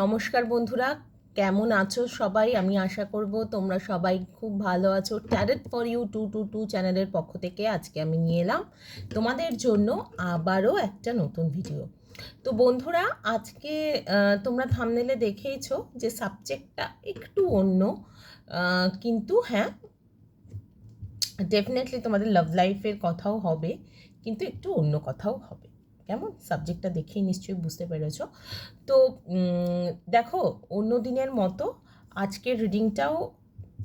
নমস্কার বন্ধুরা, কেমন আছো সবাই? আমি আশা করব তোমরা সবাই খুব ভালো আছো। Tarot for you two two two চ্যানেলের পক্ষ থেকে আজকে আমি নিয়ে এলাম তোমাদের জন্য আবারও একটা নতুন ভিডিও তো বন্ধুরা, আজকে তোমরা থামনেলে দেখেইছো যে সাবজেক্টটা একটু অন্য কিন্তু হ্যাঁ ডেফিনেটলি তোমাদের লাভ লাইফের কথাও হবে, কিন্তু একটু অন্য কথাও হবে। কেমন? সাবজেক্টটা দেখেই নিশ্চয়ই বুঝতে পেরেছ। তো দেখো, অন্য দিনের মতো আজকের রিডিংটাও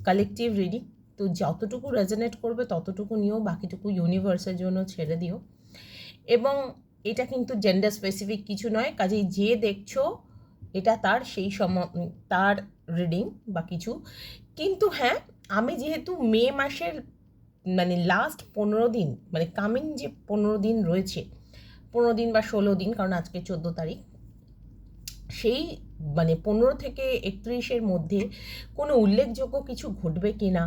কালেকটিভ রিডিং তো যতটুকু রেজনেট করবে, ততটুকু নিও, বাকিটুকু ইউনিভার্সের জন্য ছেড়ে দিও। এবং এটা কিন্তু জেন্ডার স্পেসিফিক কিছু নয়, কাজেই যে দেখছ, এটা তার সেই সম, তার রিডিং বা কিছু। কিন্তু হ্যাঁ আমি যেহেতু মে মাসের মানে লাস্ট পনেরো দিন মানে কামিং যে পনেরো দিন রয়েছে পনেরো দিন বা ষোলো দিন, কারণ আজকে চোদ্দ তারিখ, সেই মানে পনেরো থেকে একত্রিশের মধ্যে কোনো উল্লেখযোগ্য কিছু ঘটবে কি না,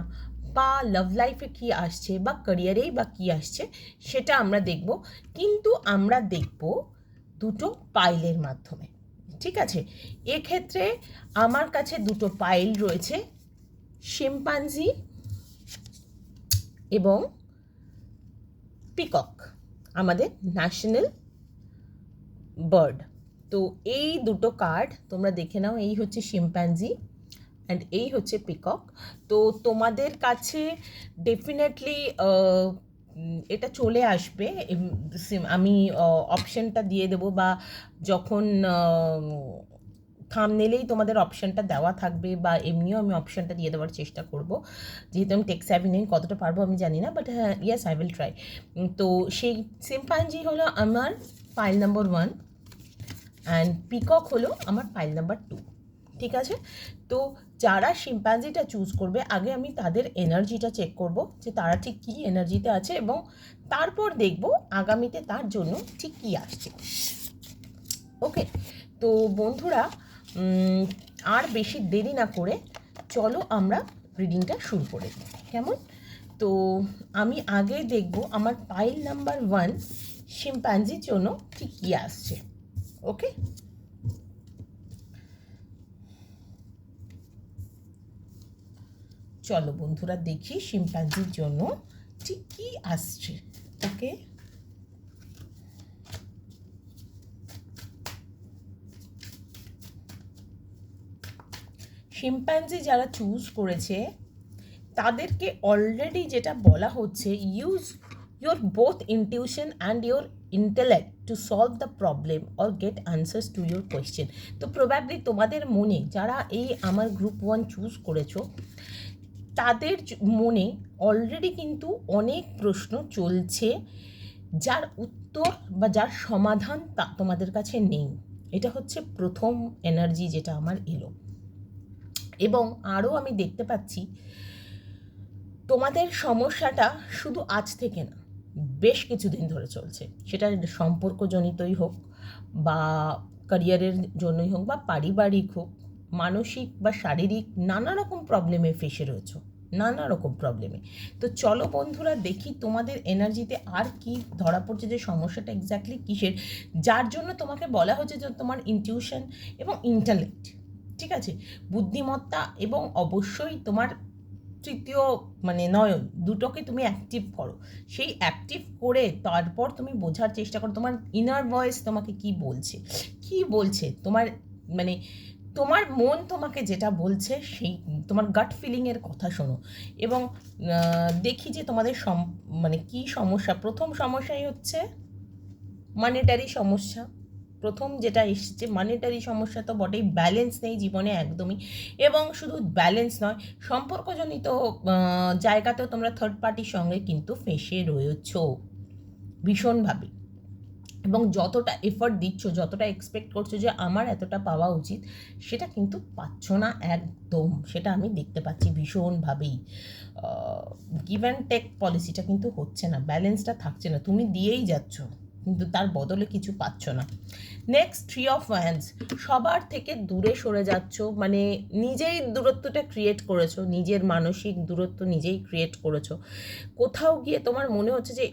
বা লাভ লাইফে কী আসছে, বা ক্যারিয়ারেই বা কী আসছে, সেটা আমরা দেখব। কিন্তু আমরা দেখব দুটো পাইলের মাধ্যমে, ঠিক আছে? এক্ষেত্রে আমার কাছে দুটো পাইল রয়েছে, শিম্পাঞ্জি এবং পিকক, আমাদের ন্যাশনাল বার্ড তো এই দুটো কার্ড তোমরা দেখে নাও, এই হচ্ছে শিম্প্যাঞ্জি অ্যান্ড এই হচ্ছে পিকক তো তোমাদের কাছে ডেফিনেটলি এটা চলে আসবে। আমি অপশনটা দিয়ে দেবো বা যখন থামনেলেই তোমাদের অপশনটা দেওয়া থাকবে বা এমনিও আমি অপশনটা দিয়ে দেওয়ার চেষ্টা করব। যেহেতু আমি টেক্স অ্যাভি নেই, কতটা পারব আমি জানি না বাট হ্যাঁ ইয়েস আই উইল ট্রাই তো সেই সিম্পাঞ্জি হলো আমার file number one and peacock হলো আমার ফাইল নাম্বার টু ঠিক আছে? তো যারা শিম্পাঞ্জিটা চুজ করবে, আগে আমি তাদের এনার্জিটা চেক করব যে তারা ঠিক কী এনার্জিতে আছে এবং তারপর দেখব আগামীতে তার জন্য ঠিক কী আসছে। ওকে তো বন্ধুরা আর বেশি দেরি না করে চলো আমরা রিডিংটা শুরু করে দিই। কেমন? তো আমি আগে দেখব আমার পাইল নাম্বার ওয়ান শিম্পাঞ্জির জন্য ঠিক কী আসছে। ওকে চলো বন্ধুরা দেখি শিম্পাঞ্জির জন্য ঠিক কী আসছে, ওকে? শিম্পাঞ্জি যারা চুজ করেছে, তাদেরকে অলরেডি যেটা বলা হচ্ছে use your both intuition and your intellect to solve the problem or get answers to your question তো প্রবাবলি তোমাদের মনে যারা এই আমার গ্রুপ ওয়ান চুজ করেছ, তাদের মনে অলরেডি কিন্তু অনেক প্রশ্ন চলছে যার উত্তর বা যার সমাধান তা তোমাদের কাছে নেই। এটা হচ্ছে প্রথম এনার্জি যেটা আমার এলো। এবং আরও আমি দেখতে পাচ্ছি, তোমাদের সমস্যাটা শুধু আজ থেকে না। বেশ কিছুদিন ধরে চলছে। সেটা সম্পর্কজনিতই হোক বা ক্যারিয়ারের জন্যই হোক বা পারিবারিক হোক, মানসিক বা শারীরিক নানা রকম প্রবলেমে ফেসে রয়েছো, নানা রকম প্রবলেমে তো চলো বন্ধুরা, দেখি তোমাদের এনার্জিতে আর কি ধরা পড়ছে, যে সমস্যাটা এক্স্যাক্টলি কিসের? যার জন্য তোমাকে বলা হচ্ছে যে তোমার ইনটিউশন এবং ইন্টালেক্ট ঠিক আছে? বুদ্ধিমত্তা এবং অবশ্যই তোমার তৃতীয় মানে নয়ন দুটোকে তুমি অ্যাক্টিভ করো। সেই অ্যাক্টিভ করে তারপর তুমি বোঝার চেষ্টা করো তোমার ইনার ভয়েস তোমাকে কি বলছে। কি বলছে? তোমার মানে তোমার মন তোমাকে যেটা বলছে সেই তোমার গাট ফিলিংয়ের কথা শোনো। এবং দেখি যে তোমাদের সম মানে কি সমস্যা? প্রথম সমস্যাই হচ্ছে মানিটারি সমস্যা। প্রথম যেটা এসেছে মানিটারি সমস্যা তো বটেই ব্যালেন্স নেই জীবনে একদমই। এবং শুধু ব্যালেন্স নয়, সম্পর্কজনিত জায়গাতেও তোমরা থার্ড পার্টির সঙ্গে কিন্তু ফেঁসে রয়েছ, ভীষণভাবে। এবং যতটা এফর্ট দিচ্ছ, যতটা এক্সপেক্ট করছ যে আমার এতটা পাওয়া উচিত, সেটা কিন্তু পাচ্ছ না একদম। সেটা আমি দেখতে পাচ্ছি ভীষণভাবেই। গিভ অ্যান্ড টেক পলিসিটা কিন্তু হচ্ছে না ব্যালেন্সটা থাকছে না, তুমি দিয়েই যাচ্ছ। কিন্তু তার বদলে কিছু পাচ্ছ না। নেক্সট থ্রি অফ ওয়ান্স সবার থেকে দূরে সরে যাচ্ছ মানে নিজেই দূরত্বটা ক্রিয়েট করেছ, নিজের মানসিক দূরত্ব নিজেই ক্রিয়েট করেছ। কোথাও গিয়ে তোমার মনে হচ্ছে যে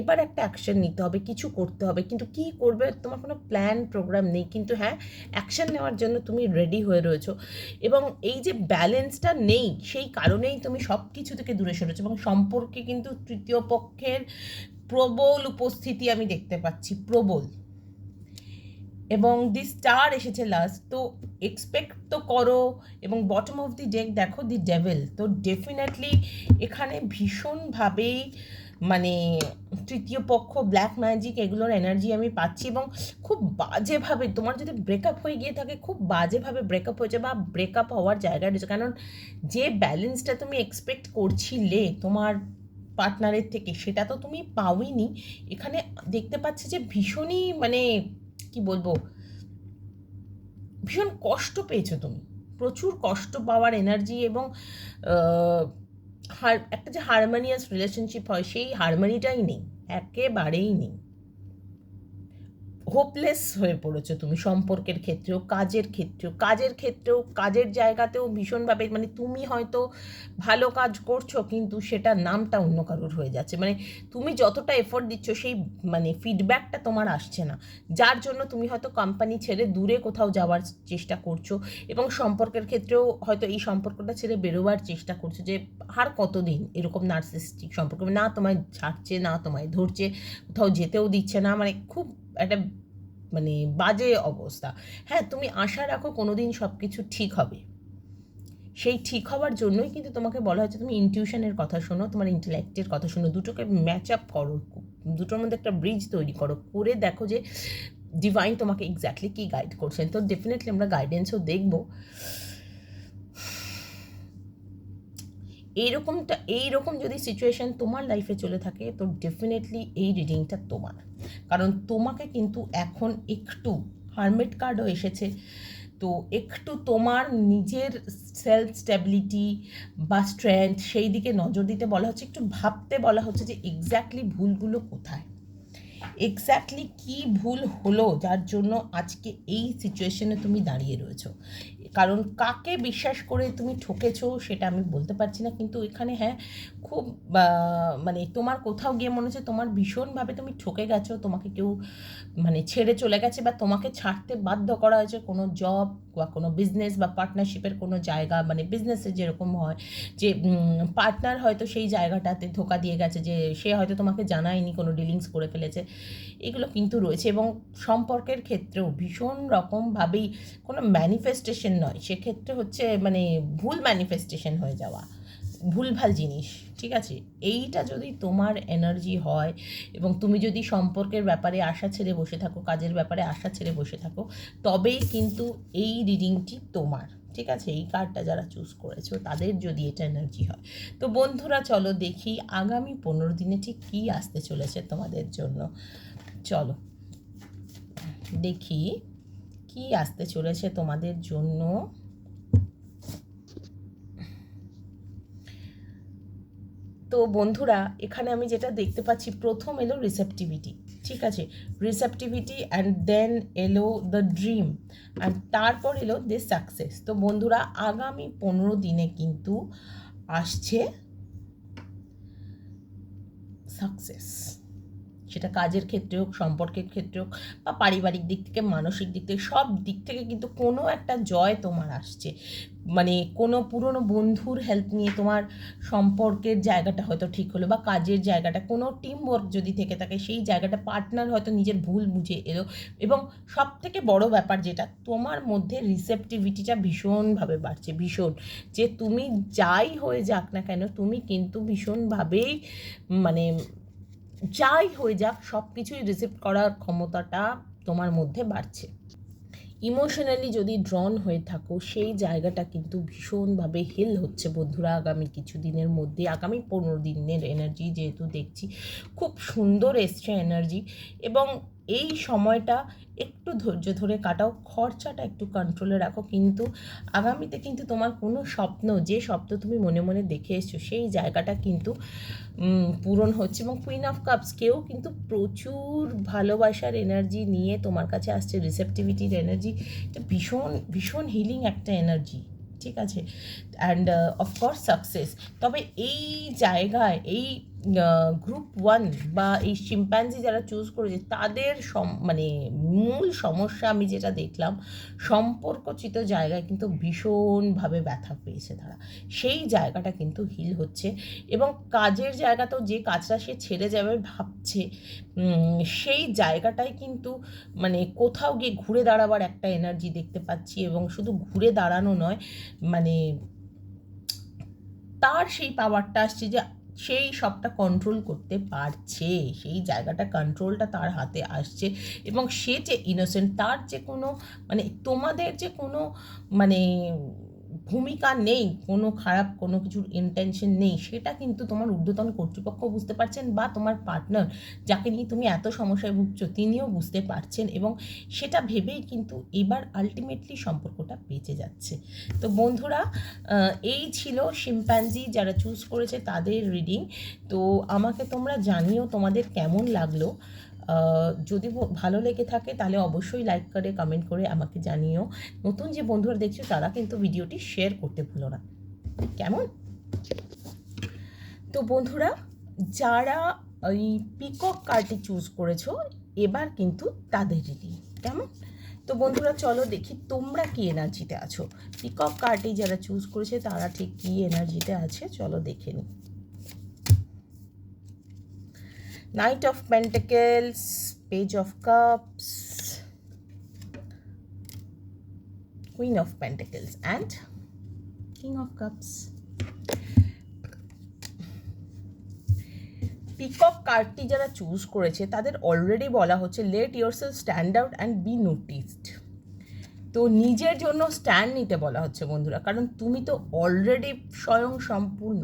এবার একটা অ্যাকশন নিতে হবে, কিছু করতে হবে, কিন্তু কি করবে? তোমার কোনো প্ল্যান প্রোগ্রাম নেই, কিন্তু হ্যাঁ অ্যাকশন নেওয়ার জন্য তুমি রেডি হয়ে রয়েছো। এবং এই যে ব্যালেন্সটা নেই, সেই কারণেই তুমি সব কিছু থেকে দূরে সরেছো এবং সম্পর্কে কিন্তু তৃতীয় পক্ষের প্রবল উপস্থিতি আমি দেখতে পাচ্ছি, প্রবল। এবং দি স্টার এসেছে লাস্ট তো এক্সপেক্ট তো করো, এবং বটম অফ দি ডেক দেখো দি ডেভেল তো ডেফিনেটলি এখানে ভীষণভাবেই মানে তৃতীয় পক্ষ ব্ল্যাক ম্যাজিক এগুলোর এনার্জি আমি পাচ্ছি, এবং খুব বাজেভাবে তোমার যদি ব্রেকআপ হয়ে গিয়ে থাকে, খুব বাজেভাবে ব্রেকআপ হয়েছে বা ব্রেকআপ হওয়ার জায়গা রয়েছে। কারণ যে ব্যালেন্সটা তুমি এক্সপেক্ট করছিলে, তোমার পার্টনারের থেকে, সেটা তো তুমি পাওইনি এখানে দেখতে পাচ্ছি যে ভীষণই মানে কি বলব, ভীষণ কষ্ট পেয়েছ তুমি। প্রচুর কষ্ট পাওয়ার এনার্জি এবং হার একটা যে হারমোনিয়াস রিলেশনশিপ হয়, সেই হারমোনিটাই নেই, একেবারেই নেই। হোপলেস হয়ে পড়েছো তুমি সম্পর্কের ক্ষেত্রেও, কাজের ক্ষেত্রেও। কাজের ক্ষেত্রেও, কাজের জায়গাতেও ভীষণভাবে মানে তুমি হয়তো ভালো কাজ করছ কিন্তু সেটা নামটা অন্য কারোর হয়ে যাচ্ছে। মানে তুমি যতটা এফোর্ট দিচ্ছ সেই মানে ফিডব্যাকটা তোমার আসছে না। যার জন্য তুমি হয়তো কোম্পানি ছেড়ে দূরে কোথাও যাওয়ার চেষ্টা করছ এবং সম্পর্কের ক্ষেত্রেও হয়তো এই সম্পর্কটা ছেড়ে বেরোবার চেষ্টা করছ যে আর কতদিন এরকম নার্সিস্টিক সম্পর্ক? না তোমায় ছাড়ছে, না তোমায় ধরছে, কোথাও যেতেও দিচ্ছে না। মানে খুব একটা মানে বাজে অবস্থা। হ্যাঁ তুমি আশা রাখো কোনো দিন সব কিছু ঠিক হবে। সেই ঠিক হওয়ার জন্যই কিন্তু তোমাকে বলা হয়েছে, তুমি ইনটিউশনের কথা শোনো, তোমার ইন্টেলেক্টের কথা শোনো, দুটোকে ম্যাচ আপ করো, দুটোর মধ্যে একটা ব্রিজ তৈরি করো, করে দেখো যে ডিভাইন তোমাকে এক্স্যাক্টলি কী গাইড করছেন তো ডেফিনেটলি আমরা গাইডেন্সও দেখব। এইরকমটা, এইরকম যদি সিচুয়েশান তোমার লাইফে চলে থাকে, তো ডেফিনেটলি এই রিডিংটা তোমার। কারণ তোমাকে কিন্তু এখন একটু হারমেট কার্ডও এসেছে। তো একটু তোমার নিজের সেলফ স্ট্যাবিলিটি বা স্ট্রেংথ সেই দিকে নজর দিতে বলা হচ্ছে, একটু ভাবতে বলা হচ্ছে যে এক্স্যাক্টলি ভুলগুলো কোথায়? এক্স্যাক্টলি কি ভুল হলো যার জন্য আজকে এই সিচুয়েশনে তুমি দাঁড়িয়ে রয়েছো? কারণ কাকে বিশ্বাস করে তুমি ঠকেছো সেটা আমি বলতে পারছি না, কিন্তু এখানে হ্যাঁ খুব মানে তোমার কোথাও গিয়ে মনে হচ্ছে তোমার ভীষণভাবে তুমি ঠকে গেছো, তোমাকে কেউ মানে ছেড়ে চলে গেছে বা তোমাকে ছাড়তে বাধ্য করা হয়েছে কোনো জব বা কোনো বিজনেস বা পার্টনারশিপের কোনো জায়গা মানে বিজনেসে যেরকম হয় যে পার্টনার হয়তো সেই জায়গাটাতে ধোকা দিয়ে গেছে যে, সে হয়তো তোমাকে জানায়নি কোনো ডিলিংস করে ফেলেছে, এগুলো কিন্তু রয়েছে এবং সম্পর্কের ক্ষেত্রেও ভীষণ রকমভাবেই কোনো ম্যানিফেস্টেশন নয়। সেক্ষেত্রে হচ্ছে মানে ভুল ম্যানিফেস্টেশন হয়ে যাওয়া, ভুলভাল জিনিস, ঠিক আছে? এইটা যদি তোমার এনার্জি হয় এবং তুমি যদি সম্পর্কের ব্যাপারে আশা ছেড়ে বসে থাকো, কাজের ব্যাপারে আশা ছেড়ে বসে থাকো, তবেই কিন্তু এই রিডিংটি তোমার, ঠিক আছে? এই কার্ডটা যারা চুজ করেছ, তাদের যদি এটা এনার্জি হয়। তো বন্ধুরা, চলো দেখি আগামী পনেরো দিনে ঠিক কী আসতে চলেছে তোমাদের জন্য। চলো, দেখি। কি আসতে চলেছে তোমাদের জন্য? তো বন্ধুরা, এখানে আমি যেটা দেখতে পাচ্ছি, প্রথম এলো রিসেপটিভিটি ঠিক আছে? রিসেপটিভিটি অ্যান্ড দেন এলো দ্য ড্রিম অ্যান্ড তারপর এলো দ্য সাকসেস তো বন্ধুরা, আগামী পনেরো দিনে কিন্তু আসছে সাকসেস সেটা কাজের ক্ষেত্রে হোক, সম্পর্কের ক্ষেত্রে হোক বা পারিবারিক দিক থেকে, মানসিক দিক থেকে, সব দিক থেকে কিন্তু কোনো একটা জয় তোমার আসছে। মানে কোনো পুরনো বন্ধুর হেল্প নিয়ে তোমার সম্পর্কের জায়গাটা হয়তো ঠিক হলো বা কাজের জায়গাটা, কোনো টিম ওয়ার্ক যদি থেকে থাকে, সেই জায়গাটা পার্টনার হয়তো নিজের ভুল বুঝে এলো এবং সব থেকে বড় ব্যাপার যেটা, তোমার মধ্যে রিসেপটিভিটিটা ভীষণভাবে বাড়ছে, ভীষণ। যে তুমি যাই হয়ে যাক না কেন, তুমি কিন্তু ভীষণভাবেই মানে যাই হয়ে যাক সব কিছুই রিসিভ করার ক্ষমতাটা তোমার মধ্যে বাড়ছে। ইমোশনালি যদি ড্রন হয়ে থাকো, সেই জায়গাটা কিন্তু ভীষণভাবে হিল হচ্ছে বন্ধুরা আগামী কিছু দিনের মধ্যে। আগামী পনেরো দিনের এনার্জি যেহেতু দেখছি, খুব সুন্দর এসছে এনার্জি এবং এই সময়টা একটু ধৈর্য ধরে কাটাও, খরচাটা একটু কন্ট্রোলে রাখো। কিন্তু আগামীতে কিন্তু তোমার কোনো স্বপ্ন, যে স্বপ্ন তুমি মনে মনে দেখে এসছো, সেই জায়গাটা কিন্তু পূরণ হচ্ছে। এবং কুইন অফ কাপস কেউ কিন্তু প্রচুর ভালোবাসার এনার্জি নিয়ে তোমার কাছে আসছে। রিসেপটিভিটির এনার্জি এটা ভীষণ ভীষণ হিলিং একটা এনার্জি ঠিক আছে? অ্যান্ড অফকোর্স সাকসেস তবে এই জায়গায়, এই গ্রুপ ওয়ান বা এই শিম্প্যাঞ্জি যারা চুজ করেছে, তাদের সম মানে মূল সমস্যা আমি যেটা দেখলাম সম্পর্কচিত জায়গায় কিন্তু ভীষণভাবে ব্যথা পেয়েছে তারা। সেই জায়গাটা কিন্তু হিল হচ্ছে এবং কাজের জায়গাতেও যে কাজটা সে ছেড়ে যাবে ভাবছে সেই জায়গাটায় কিন্তু মানে কোথাও গিয়ে ঘুরে দাঁড়াবার একটা এনার্জি দেখতে পাচ্ছি এবং শুধু ঘুরে দাঁড়ানো নয় মানে তার সেই পাওয়ারটা আসছে যে সেই সবটা কন্ট্রোল করতে পারছে। সেই জায়গাটা কন্ট্রোলটা তার হাতে আসছে এবং সে যে ইনোসেন্ট তার যে কোনো মানে তোমাদের যে কোনো মানে ভূমিকা নেই, কোনো খারাপ কোনো কিছুর ইন্টেনশন নেই, সেটা কিন্তু তোমার ঊর্ধ্বতন কর্তৃপক্ষ বুঝতে পারছেন বা তোমার পার্টনার যাকে নিয়ে তুমি এত সমস্যায় ভুগছো, তিনিও বুঝতে পারছেন এবং সেটা ভেবেই কিন্তু এবার আলটিমেটলি সম্পর্কটা বেঁচে যাচ্ছে। তো বন্ধুরা এই ছিল শিম্প্যাঞ্জি যারা চুজ করেছে তাদের রিডিং তো আমাকে তোমরা জানিও তোমাদের কেমন লাগল। যদি ভালো লেগে থাকে, তাহলে অবশ্যই লাইক করে কমেন্ট করে আমাকে জানিও। নতুন যে বন্ধুরা দেখছ, তারা কিন্তু ভিডিওটি শেয়ার করতে ভুলো না। কেমন? তো বন্ধুরা, যারা ওই পিকক কার্ডটি চুজ করেছ, এবার কিন্তু তাদের রিডিং কেমন? তো বন্ধুরা, চলো দেখি তোমরা কি এনার্জিতে আছো। পিকক কার্ডটি যারা চুজ করেছে, তারা ঠিক কি এনার্জিতে আছে? চলো দেখে নিই। Knight of pentacles page of cups queen of pentacles and king of cups peacock কার্ডটি যারা চুজ করেছে, তাদের অলরেডি বলা হচ্ছে let yourself stand out and be noticed তো নিজের জন্য স্ট্যান্ড নিতে বলা হচ্ছে বন্ধুরা, কারণ তুমি তো অলরেডি স্বয়ং সম্পূর্ণ।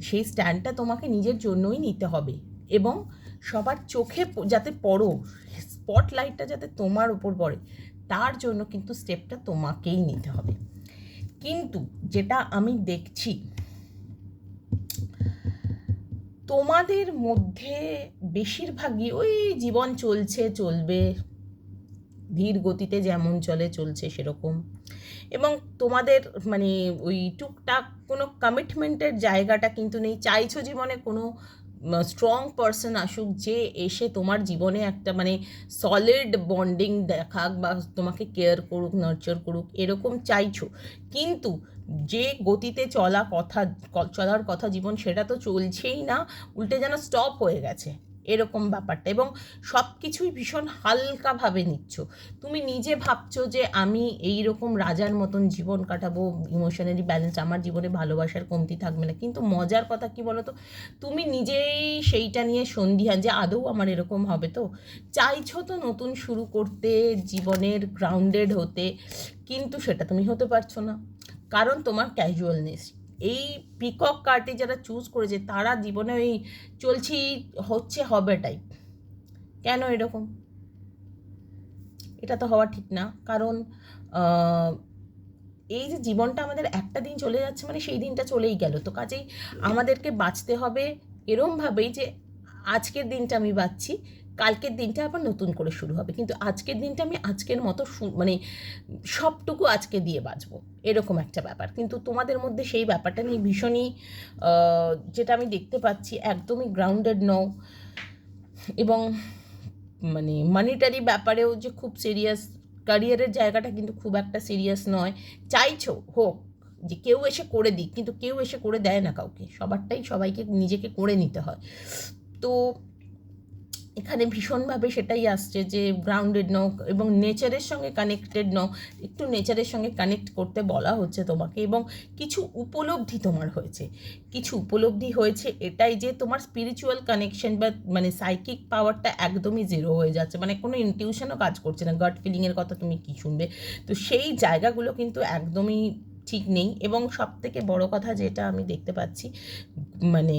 সেই স্ট্যান্ডটা তোমাকে নিজের জন্যই নিতে হবে এবং সবার চোখে যাতে পড়ো স্পটলাইটটা যাতে তোমার ওপর পড়ে, তার জন্য কিন্তু স্টেপটা তোমাকেই নিতে হবে। কিন্তু যেটা আমি দেখছি, তোমাদের মধ্যে বেশিরভাগই ওই জীবন চলছে, চলবে, ধীর গতিতে যেমন চলে, চলছে সেরকম। এবং তোমাদের মানে ওই টুকটাক কোনো কমিটমেন্টের জায়গাটা কিন্তু নেই। চাইছো জীবনে কোনো স্ট্রং পার্সন আসুক যে এসে তোমার জীবনে একটা মানে সলিড বন্ডিং দেখাক বা তোমাকে কেয়ার করুক নার্চার করুক, এরকম চাইছো। কিন্তু যে গতিতে চলা কথা, চলার কথা জীবন, সেটা তো চলছেই না, উল্টে যেন স্টপ হয়ে গেছে। এরকম ব্যাপারটা। এবং সব কিছুই ভীষণ হালকাভাবে নিচ্ছ। তুমি নিজে ভাবছ যে আমি এই রকম রাজার মতন জীবন কাটাবো ইমোশনালি ব্যালেন্স আমার জীবনে ভালোবাসার কমতি থাকবে না। কিন্তু মজার কথা কি বলো তো তুমি নিজেই সেইটা নিয়ে সন্ধিহান যে আদৌ আমার এরকম হবে তো? চাইছো তো নতুন শুরু করতে, জীবনের গ্রাউন্ডেড হতে, কিন্তু সেটা তুমি হতে পারছ না। কারণ তোমার ক্যাজুয়ালনেস এই পিকক কার্ডে যারা চুজ করেছে, তারা জীবনে ওই চলছি, হচ্ছে, হবে টাইপ কেন এরকম? এটা তো হওয়া ঠিক না। কারণ এই যে জীবনটা আমাদের একটা দিন চলে যাচ্ছে মানে সেই দিনটা চলেই গেল। তো কাজেই আমাদেরকে বাঁচতে হবে এরমভাবেই যে আজকের দিনটা আমি বাঁচছি। কালকের দিনটা আবার নতুন করে শুরু হবে। কিন্তু আজকের দিনটা আমি আজকের মতো মানে সবটুকু আজকে দিয়ে বাঁচব এরকম একটা ব্যাপার। কিন্তু তোমাদের মধ্যে সেই ব্যাপারটা নিয়ে ভীষণই যেটা আমি দেখতে পাচ্ছি, একদমই গ্রাউন্ডেড নও। এবং মানে মানিটারি ব্যাপারেও যে খুব সিরিয়াস ক্যারিয়ারের জায়গাটা কিন্তু খুব একটা সিরিয়াস নয়। চাইছো হোক যে কেউ এসে করে দিক, কিন্তু কেউ এসে করে দেয় না কাউকে। সবারটাই সবাইকে নিজেকে করে নিতে হয়। তো এখানে ভীষণভাবে সেটাই আসছে যে গ্রাউন্ডেড নও এবং নেচারের সঙ্গে কানেক্টেড নও, একটু নেচারের সঙ্গে কানেক্ট করতে বলা হচ্ছে তোমাকে এবং কিছু উপলব্ধি তোমার হয়েছে। কিছু উপলব্ধি হয়েছে এটাই যে তোমার স্পিরিচুয়াল কানেকশন বা মানে সাইকিক পাওয়ারটা একদমই জিরো হয়ে যাচ্ছে। মানে কোনো ইনটিউশনও কাজ করছে না গাট ফিলিংয়ের কথা তুমি কী শুনবে? তো সেই জায়গাগুলো কিন্তু একদমই ঠিক নেই এবং সব থেকে বড় কথা যেটা আমি দেখতে পাচ্ছি মানে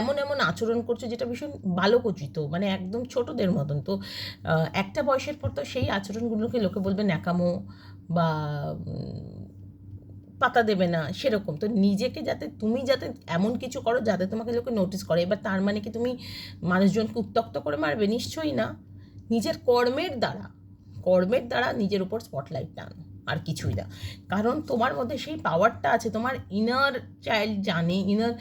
এমন এমন আচরণ করছ যেটা ভীষণ বালকোচিত মানে একদম ছোটদের মতন। তো একটা বয়সের পর তো সেই আচরণগুলোকে লোকে বলবে ন্যাকামো বা পাতা দেবে না, সেরকম। তো নিজেকে যাতে, তুমি যাতে এমন কিছু করো যাতে তোমাকে লোকে নোটিস করে। এবার তার মানে কি তুমি মানুষজনকে উত্তক্ত করে মারবে? নিশ্চয়ই না। নিজের কর্মের দ্বারা কর্মের দ্বারা নিজের উপর স্পটলাইট টানো, আর কিছুই না। কারণ তোমার মধ্যে সেই পাওয়ারটা আছে, তোমার ইনার চাইল্ড জানে ইনার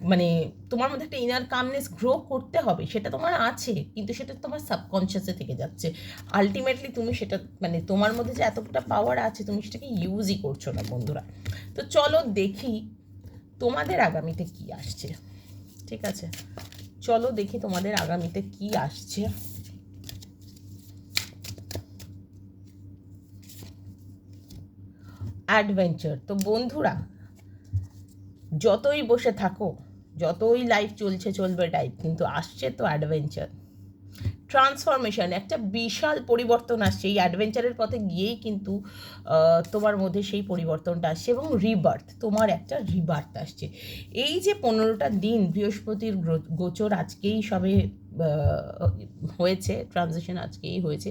মানে তোমার মধ্যে একটা ইনার কামনেস গ্রো করতে হবে, সেটা তোমার আছে, কিন্তু সেটা তোমার সাবকনশিয়াসে থেকে যাচ্ছে। আলটিমেটলি তুমি সেটা মানে তোমার মধ্যে যে এতটা পাওয়ার আছে, তুমি সেটাকে ইউজই করছ না বন্ধুরা। তো চলো দেখি তোমাদের আগামীতে কি আসছে। ঠিক আছে? চলো দেখি তোমাদের আগামীতে কি আসছে। অ্যাডভেঞ্চার তো বন্ধুরা, যতই বসে থাকো যতই লাইফ চলছে, চলবে টাইপ কিন্তু আসছে তো অ্যাডভেঞ্চার ট্রান্সফরমেশন একটা বিশাল পরিবর্তন আসছে। এই অ্যাডভেঞ্চারের পথে গিয়েই কিন্তু তোমার মধ্যে সেই পরিবর্তনটা আসছে এবং রিবার্থ তোমার একটা রিবার্থ আসছে। এই যে পনেরোটা দিন বৃহস্পতির গোচর আজকেই সবে হয়েছে ট্রানজিশন আজকেই হয়েছে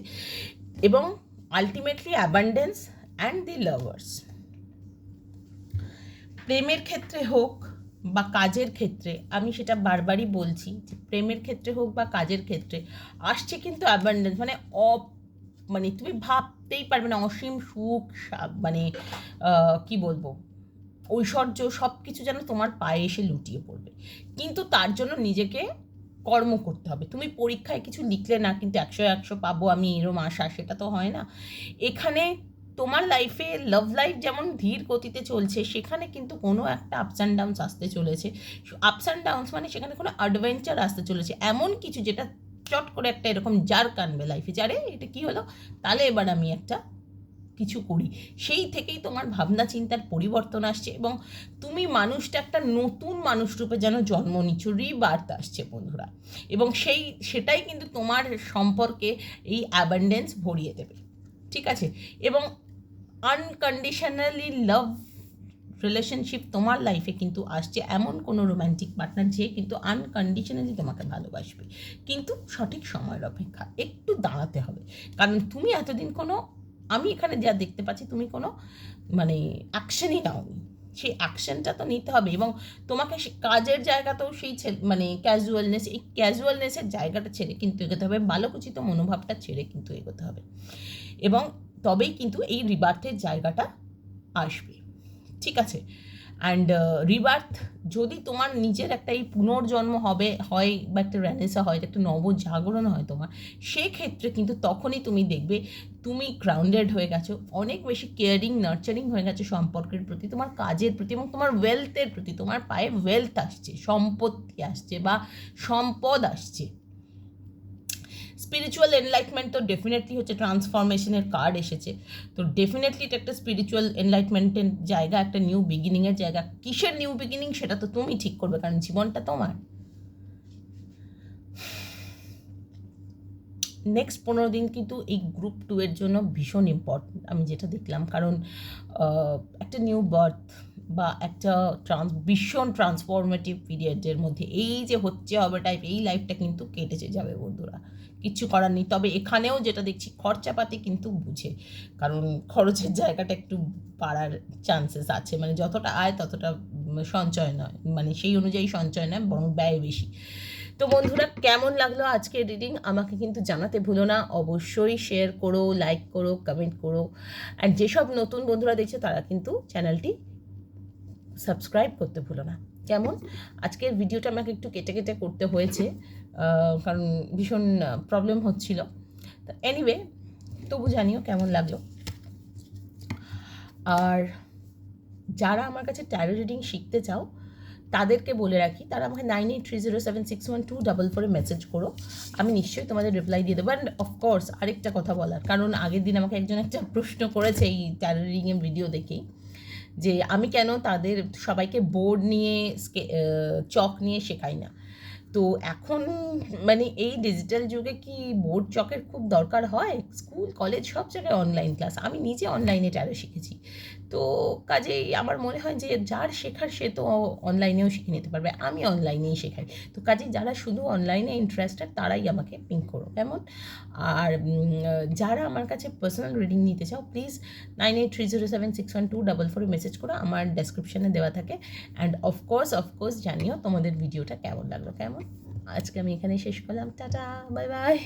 এবং ultimately abundance and the lovers প্রেমের ক্ষেত্রে হোক বা কাজের ক্ষেত্রে, আমি সেটা বারবারই বলছি যে প্রেমের ক্ষেত্রে হোক বা কাজের ক্ষেত্রে, আসছে কিন্তু অ্যাবান্ডেন্স মানে অ মানে তুমি ভাবতেই পারবে না, অসীম সুখ মানে কি বলব, ঐশ্বর্য সব কিছু যেন তোমার পায়ে এসে লুটিয়ে পড়বে। কিন্তু তার জন্য নিজেকে কর্ম করতে হবে। তুমি পরীক্ষায় কিছু লিখলে না, কিন্তু একশো একশো পাবো আমি, এরম আশা, সেটা তো হয় না। এখানে তোমার লাইফে লাভ লাইফ যেমন ধীর গতিতে চলছে, সেখানে কিন্তু কোনো একটা আপস অ্যান্ড ডাউন্স আসতে চলেছে। আপস অ্যান্ড ডাউন্স মানে সেখানে কোনো অ্যাডভেঞ্চার আসতে চলেছে। এমন কিছু যেটা চট করে একটা এরকম জার কানবে লাইফে যারে এটা কি হলো? তাহলে এবার আমি একটা কিছু করি। সেই থেকেই তোমার ভাবনা চিন্তার পরিবর্তন আসছে এবং তুমি মানুষটা একটা নতুন মানুষ রূপে যেন জন্ম নিচ্ছ। রিবার্থ আসছে বন্ধুরা। এবং সেই, সেটাই কিন্তু তোমার সম্পর্কে এই অ্যাবান্ডেন্স ভরিয়ে দেবে। ঠিক আছে? এবং আনকন্ডিশনালি লাভ রিলেশনশিপ তোমার লাইফে কিন্তু আসছে এমন কোনো রোম্যান্টিক পার্টনার যে কিন্তু আনকন্ডিশনালি তোমাকে ভালোবাসবে। কিন্তু সঠিক সময়ের অপেক্ষা, একটু দাঁড়াতে হবে। কারণ তুমি এতদিন কোনো, আমি এখানে যা দেখতে পাচ্ছি, তুমি কোনো মানে অ্যাকশনই নাওনি সেই অ্যাকশনটা তো নিতে হবে এবং তোমাকে সে কাজের জায়গাতেও সেই মানে ক্যাজুয়ালনেস এই ক্যাজুয়ালনেসের জায়গাটা ছেড়ে কিন্তু এগোতে হবে। বালকুচিত মনোভাবটা ছেড়ে কিন্তু এগোতে হবে। এবং তবেই কিন্তু এই রিবার্থের জায়গাটা আসবে। ঠিক আছে? অ্যান্ড রিবার্থ যদি তোমার নিজের একটা এই পুনর্জন্ম হবে, হয় বা একটা র্যানেসা হয়, একটা নবজাগরণ হয় তোমার, সেক্ষেত্রে কিন্তু তখনই তুমি দেখবে তুমি গ্রাউন্ডেড হয়ে গেছো, অনেক বেশি কেয়ারিং নার্চারিং হয়ে গেছো সম্পর্কের প্রতি, তোমার কাজের প্রতি এবং তোমার ওয়েলথের প্রতি, তোমার পায়ে ওয়েলথ আসছে, সম্পত্তি আসছে বা সম্পদ আসছে। স্পিরিচুয়াল এনলাইটমেন্ট তো ডেফিনেটলি হচ্ছে ট্রান্সফরমেশনের কার্ড এসেছে। তো ডেফিনেটলি এটা একটা স্পিরিচুয়াল এনলাইটমেন্টের জায়গা, একটা নিউ বিগিনিংয়ের জায়গা। কিসের নিউ বিগিনিং সেটা তো তুমি ঠিক করবে, কারণ জীবনটা তোমার। নেক্সট পনেরো দিন কিন্তু এই গ্রুপ টু এর জন্য ভীষণ ইম্পর্টেন্ট আমি যেটা দেখলাম। কারণ একটা নিউ বার্থ বা একটা ট্রান্স ভীষণ ট্রান্সফরমেটিভ পিরিয়ডের মধ্যে এই যে হচ্ছে হবে টাইপ এই লাইফটা কিন্তু কেটেছে যাবে বন্ধুরা। কিচ্ছু করার নেই। তবে এখানেও যেটা দেখছি, খরচাপাতি কিন্তু বুঝে। কারণ খরচের জায়গাটা একটু বাড়ার চান্সেস আছে। মানে যতটা আয়, ততটা সঞ্চয় নয়। মানে সেই অনুযায়ী সঞ্চয় নয়, বরং ব্যয় বেশি। তো বন্ধুরা, কেমন লাগল আজকের রিডিং আমাকে কিন্তু জানাতে ভুলো না। অবশ্যই শেয়ার করো লাইক করো কমেন্ট করো। আর যেসব নতুন বন্ধুরা দেখছ, তারা কিন্তু চ্যানেলটি সাবস্ক্রাইব করতে ভুলো না। কেমন? আজকের ভিডিওটা আমাকে একটু কেটে কেটে করতে হয়েছে। কারণ ভীষণ প্রবলেম হচ্ছিল। তো এনিওয়ে তবু জানিও কেমন লাগল। আর যারা আমার কাছে ট্যারো রিডিং শিখতে চাও, তাদেরকে বলে রাখি, তারা আমাকে nine eight three zero seven six one two double ফোরে মেসেজ করো। আমি নিশ্চয়ই তোমাদের রিপ্লাই দিয়ে দেবো। অ্যান্ড অফকোর্স আরেকটা কথা বলার, কারণ আগের দিন আমাকে একজন একটা প্রশ্ন করেছে এই ট্যারো রিডিংয়ের ভিডিও দেখেই, যে আমি কেন তাদের সবাইকে বোর্ড নিয়ে চক নিয়ে শেখাই না? তো এখন মানে এই ডিজিটাল যুগে কি বোর্ড চকের খুব দরকার হয়? স্কুল কলেজ সব জায়গায় অনলাইন ক্লাস আমি নিজে অনলাইনে ট্যারো শিখেছি। তো কাজেই আমার মনে হয় যে যার শেখার সে তো অনলাইনেও শিখে নিতে পারবে, আমি অনলাইনেই শেখাই। তো কাজেই যারা শুধু অনলাইনে ইন্টারেস্টেড তারাই আমাকে পিং করো, কেমন? আর যারা আমার কাছে পার্সোনাল রিডিং নিতে চাও please nine eight three zero seven six one two double ফোরে মেসেজ করো আমার ডেসক্রিপশানে দেওয়া থাকে। অ্যান্ড অফকোর্স অফকোর্স জানিও তোমাদের ভিডিওটা কেমন লাগল, কেমন? আজকে আমি এখানে শেষ করলাম। Tata bye bye